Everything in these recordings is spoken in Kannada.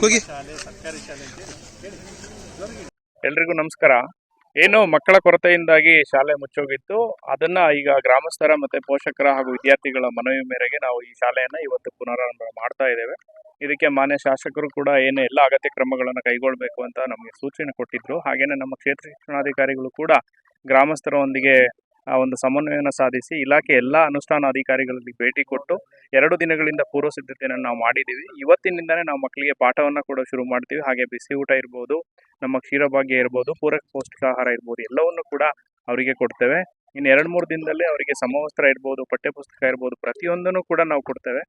ಹೋಗಿ. ಎಲ್ರಿಗೂ ನಮಸ್ಕಾರ. ಏನು ಮಕ್ಕಳ ಕೊರತೆಯಿಂದಾಗಿ ಶಾಲೆ ಮುಚ್ಚೋಗಿತ್ತು. ಅದನ್ನ ಈಗ ಗ್ರಾಮಸ್ಥರ ಮತ್ತೆ ಪೋಷಕರ ಹಾಗೂ ವಿದ್ಯಾರ್ಥಿಗಳ ಮನವಿ ಮೇರೆಗೆ ನಾವು ಈ ಶಾಲೆಯನ್ನ ಇವತ್ತು ಪುನರಾರಂಭ ಮಾಡ್ತಾ ಇದ್ದೇವೆ. ಇದಕ್ಕೆ ಮಾನ್ಯ ಶಾಸಕರು ಕೂಡ ಏನು ಎಲ್ಲ ಅಗತ್ಯ ಕ್ರಮಗಳನ್ನು ಕೈಗೊಳ್ಳಬೇಕು ಅಂತ ನಮಗೆ ಸೂಚನೆ ಕೊಟ್ಟಿದ್ರು. ಹಾಗೇನೆ ನಮ್ಮ ಕ್ಷೇತ್ರ ಶಿಕ್ಷಣಾಧಿಕಾರಿಗಳು ಕೂಡ ಗ್ರಾಮಸ್ಥರೊಂದಿಗೆ ಆ ಒಂದು ಸಮನ್ವಯನ ಸಾಧಿಸಿ ಇಲಾಖೆ ಎಲ್ಲ ಅನುಷ್ಠಾನ ಅಧಿಕಾರಿಗಳಲ್ಲಿ ಭೇಟಿ ಕೊಟ್ಟು ಎರಡು ದಿನಗಳಿಂದ ಪೂರ್ವ ಸಿದ್ಧತೆಯನ್ನು ನಾವು ಮಾಡಿದ್ದೀವಿ. ಇವತ್ತಿನಿಂದನೇ ನಾವು ಮಕ್ಕಳಿಗೆ ಪಾಠವನ್ನು ಕೂಡ ಶುರು ಮಾಡ್ತೀವಿ. ಹಾಗೆ ಬಿಸಿ ಊಟ ಇರ್ಬೋದು, ನಮ್ಮ ಕ್ಷೀರಭಾಗ್ಯ ಇರ್ಬೋದು, ಪೂರಕ ಪೌಷ್ಟಿಕಾಹಾರ ಇರ್ಬೋದು, ಎಲ್ಲವನ್ನು ಕೂಡ ಅವರಿಗೆ ಕೊಡ್ತೇವೆ. ಇನ್ನು ಎರಡು ಮೂರು ದಿನದಲ್ಲೇ ಅವರಿಗೆ ಸಮವಸ್ತ್ರ ಇರ್ಬೋದು, ಪಠ್ಯಪುಸ್ತಕ ಇರ್ಬೋದು, ಪ್ರತಿಯೊಂದನ್ನು ಕೂಡ ನಾವು ಕೊಡ್ತೇವೆ.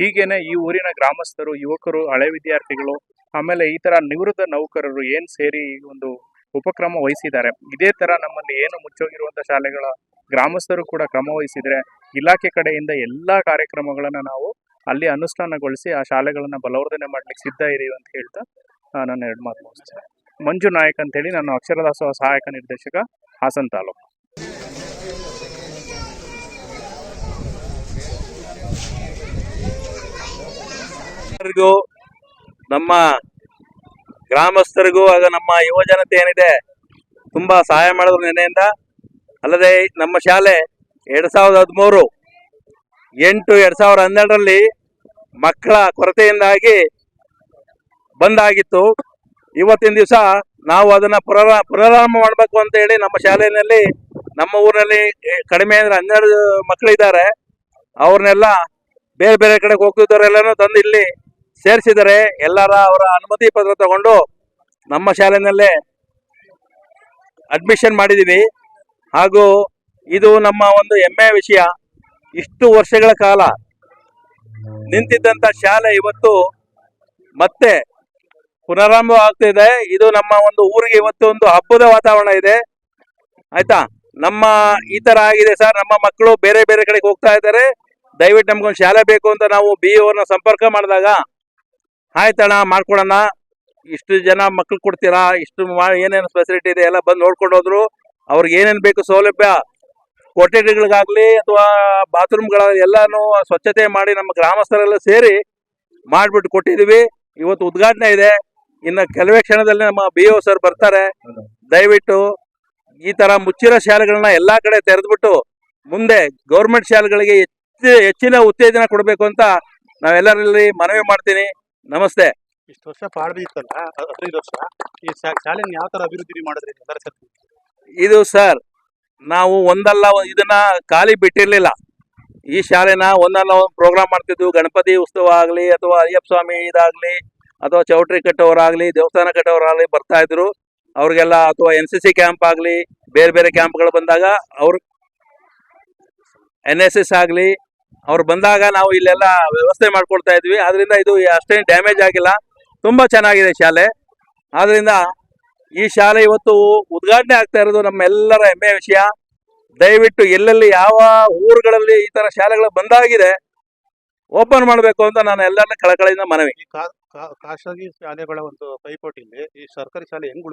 ಹೀಗೇನೆ ಈ ಊರಿನ ಗ್ರಾಮಸ್ಥರು, ಯುವಕರು, ಹಳೆ ವಿದ್ಯಾರ್ಥಿಗಳು, ಆಮೇಲೆ ಈ ಥರ ನಿವೃತ್ತ ನೌಕರರು ಏನು ಸೇರಿ ಒಂದು ಉಪಕ್ರಮ ವಹಿಸಿದ್ದಾರೆ. ಇದೇ ತರ ನಮ್ಮಲ್ಲಿ ಏನು ಮುಚ್ಚೋಗಿರುವಂಥ ಶಾಲೆಗಳ ಗ್ರಾಮಸ್ಥರು ಕೂಡ ಕ್ರಮ ವಹಿಸಿದ್ರೆ ಇಲಾಖೆ ಕಡೆಯಿಂದ ಎಲ್ಲಾ ಕಾರ್ಯಕ್ರಮಗಳನ್ನ ನಾವು ಅಲ್ಲಿ ಅನುಷ್ಠಾನಗೊಳಿಸಿ ಆ ಶಾಲೆಗಳನ್ನ ಬಲವರ್ಧನೆ ಮಾಡ್ಲಿಕ್ಕೆ ಸಿದ್ಧ ಇರೀವಿ ಅಂತ ಹೇಳ್ತಾ ನನ್ನ ಎರಡು ಮಾತು ಮುಗಿಸ್ತೇನೆ ಮಂಜು ನಾಯಕ್ ಅಂತೇಳಿ ನಾನು ಅಕ್ಷರದಾಸೋಹ ಸಹಾಯಕ ನಿರ್ದೇಶಕ ಹಾಸನ್ ತಾಲೂಕು. ನಮ್ಮ ಗ್ರಾಮಸ್ಥರಿಗೂ ಆಗ ನಮ್ಮ ಯುವ ಜನತೆ ಏನಿದೆ, ತುಂಬಾ ಸಹಾಯ ಮಾಡಿದ್ರು ನಿನ್ನೆಯಿಂದ. ಅಲ್ಲದೆ ನಮ್ಮ ಶಾಲೆ ಎರಡ್ ಸಾವಿರದ ಹದಿಮೂರು, ಎಂಟು ಎರಡ್ ಸಾವಿರದ ಹನ್ನೆರಡರಲ್ಲಿ ಮಕ್ಕಳ ಕೊರತೆಯಿಂದಾಗಿ ಬಂದಾಗಿತ್ತು. ಇವತ್ತಿನ ದಿವಸ ನಾವು ಅದನ್ನ ಪುನರ, ಪುನರಾರಂಭ ಮಾಡಬೇಕು ಅಂತ ಹೇಳಿ ನಮ್ಮ ಶಾಲೆಯಲ್ಲಿ, ನಮ್ಮ ಊರಿನಲ್ಲಿ ಕಡಿಮೆ ಅಂದ್ರೆ ಹನ್ನೆರಡು ಮಕ್ಕಳಿದ್ದಾರೆ. ಅವ್ರನ್ನೆಲ್ಲ ಬೇರೆ ಬೇರೆ ಕಡೆ ಹೋಗ್ತಿದ್ದವರೆಲ್ಲನೂ ತಂದು ಇಲ್ಲಿ ಸೇರಿಸಿದರೆ ಎಲ್ಲರ ಅವರ ಅನುಮತಿ ಪತ್ರ ತಗೊಂಡು ನಮ್ಮ ಶಾಲೆಯಲ್ಲೇ ಅಡ್ಮಿಷನ್ ಮಾಡಿದ್ದೀವಿ. ಹಾಗೂ ಇದು ನಮ್ಮ ಒಂದು ಹೆಮ್ಮೆಯ ವಿಷಯ. ಇಷ್ಟು ವರ್ಷಗಳ ಕಾಲ ನಿಂತಿದ್ದಂಥ ಶಾಲೆ ಇವತ್ತು ಮತ್ತೆ ಪುನರಾರಂಭ ಆಗ್ತಿದೆ ಇದು. ನಮ್ಮ ಒಂದು ಊರಿಗೆ ಇವತ್ತು ಒಂದು ಹಬ್ಬದ ವಾತಾವರಣ ಇದೆ. ಆಯ್ತಾ? ನಮ್ಮ ಈ ತರ ಆಗಿದೆ ಸರ್. ನಮ್ಮ ಮಕ್ಕಳು ಬೇರೆ ಬೇರೆ ಕಡೆಗೆ ಹೋಗ್ತಾ ಇದ್ದಾರೆ. ದಯವಿಟ್ಟು ನಮ್ಗೊಂದು ಶಾಲೆ ಬೇಕು ಅಂತ ನಾವು ಬಿ ಅವ್ರನ್ನ ಸಂಪರ್ಕ ಮಾಡಿದಾಗ ಆಯ್ತಣ್ಣ ಮಾಡ್ಕೊಡೋಣ ಇಷ್ಟು ಜನ ಮಕ್ಳು ಕೊಡ್ತೀರಾ? ಇಷ್ಟು ಏನೇನು ಫೆಸಿಲಿಟಿ ಇದೆ? ಎಲ್ಲ ಬಂದು ನೋಡ್ಕೊಂಡು ಹೋದ್ರು. ಅವ್ರಿಗೆ ಏನೇನು ಬೇಕು ಸೌಲಭ್ಯ? ಕೊಠಡಿಗಳಿಗಾಗಲಿ ಅಥವಾ ಬಾತ್ರೂಮ್ಗಳ ಎಲ್ಲಾನು ಸ್ವಚ್ಛತೆ ಮಾಡಿ ನಮ್ಮ ಗ್ರಾಮಸ್ಥರೆಲ್ಲ ಸೇರಿ ಮಾಡ್ಬಿಟ್ಟು ಕೊಟ್ಟಿದೀವಿ. ಇವತ್ತು ಉದ್ಘಾಟನೆ ಇದೆ. ಇನ್ನು ಕೆಲವೇ ಕ್ಷಣದಲ್ಲಿ ನಮ್ಮ ಬಿ ಓ ಸರ್ ಬರ್ತಾರೆ. ದಯವಿಟ್ಟು ಈ ತರ ಮುಚ್ಚಿರೋ ಶಾಲೆಗಳನ್ನ ಎಲ್ಲಾ ಕಡೆ ತೆರೆದ್ಬಿಟ್ಟು ಮುಂದೆ ಗೌರ್ಮೆಂಟ್ ಶಾಲೆಗಳಿಗೆ ಹೆಚ್ಚು ಹೆಚ್ಚಿನ ಉತ್ತೇಜನ ಕೊಡಬೇಕು ಅಂತ ನಾವೆಲ್ಲರಲ್ಲಿ ಮನವಿ ಮಾಡ್ತೀನಿ. ನಮಸ್ತೆ. ಇಷ್ಟು ವರ್ಷ ಪಾಡ್ ಬಿತ್ತಲ್ಲ ಹದಿನೈದು ವರ್ಷ. ಈ ಶಾಲೆನ ಯಾವ ತರ ಅಭಿವೃದ್ಧಿ ಮಾಡಿದ್ರಿ ಇದು ಸರ್ ನಾವು ಒಂದಲ್ಲ ಇದನ್ನ ಖಾಲಿ ಬಿಟ್ಟಿರ್ಲಿಲ್ಲ. ಈ ಶಾಲೆನ ಒಂದಲ್ಲ ಒಂದು ಪ್ರೋಗ್ರಾಮ್ ಮಾಡ್ತಿದ್ವು. ಗಣಪತಿ ಉತ್ಸವ ಆಗಲಿ ಅಥವಾ ಅಯ್ಯಪ್ಪ ಸ್ವಾಮಿ ಇದಾಗಲಿ ಅಥವಾ ಚೌಟ್ರಿ ಕಟ್ಟೋರಾಗಲಿ ದೇವಸ್ಥಾನ ಕಟ್ಟೋರಾಗಲಿ ಬರ್ತಾ ಇದ್ರು. ಅವ್ರಿಗೆಲ್ಲ ಅಥವಾ ಎನ್ ಸಿ ಸಿ ಕ್ಯಾಂಪ್ ಆಗಲಿ ಬೇರೆ ಬೇರೆ ಕ್ಯಾಂಪ್ಗಳು ಬಂದಾಗ ಅವ್ರು ಎನ್ ಎಸ್ ಎಸ್ ಆಗಲಿ ಅವ್ರು ಬಂದಾಗ ನಾವು ಇಲ್ಲೆಲ್ಲ ವ್ಯವಸ್ಥೆ ಮಾಡ್ಕೊಳ್ತಾ ಇದ್ವಿ. ಆದ್ರಿಂದ ಇದು ಅಷ್ಟೇನು ಡ್ಯಾಮೇಜ್ ಆಗಿಲ್ಲ. ತುಂಬಾ ಚೆನ್ನಾಗಿದೆ ಶಾಲೆ. ಆದ್ರಿಂದ ಈ ಶಾಲೆ ಇವತ್ತು ಉದ್ಘಾಟನೆ ಆಗ್ತಾ ಇರೋದು ನಮ್ಮೆಲ್ಲರ ಹೆಮ್ಮೆ ವಿಷಯ. ದಯವಿಟ್ಟು ಎಲ್ಲೆಲ್ಲಿ ಯಾವ ಊರುಗಳಲ್ಲಿ ಈ ತರ ಶಾಲೆಗಳು ಬಂದಾಗಿದೆ ಓಪನ್ ಮಾಡಬೇಕು ಅಂತ ನಾನು ಎಲ್ಲರನ್ನ ಕಳಕಳಿಯಿಂದ ಮನವಿ. ಖಾಸಗಿ ಶಾಲೆಗಳ ಒಂದು ಪೈಪೋಟಿಯಲ್ಲಿ ಈ ಸರ್ಕಾರಿ ಶಾಲೆ ಹೆಂಗ್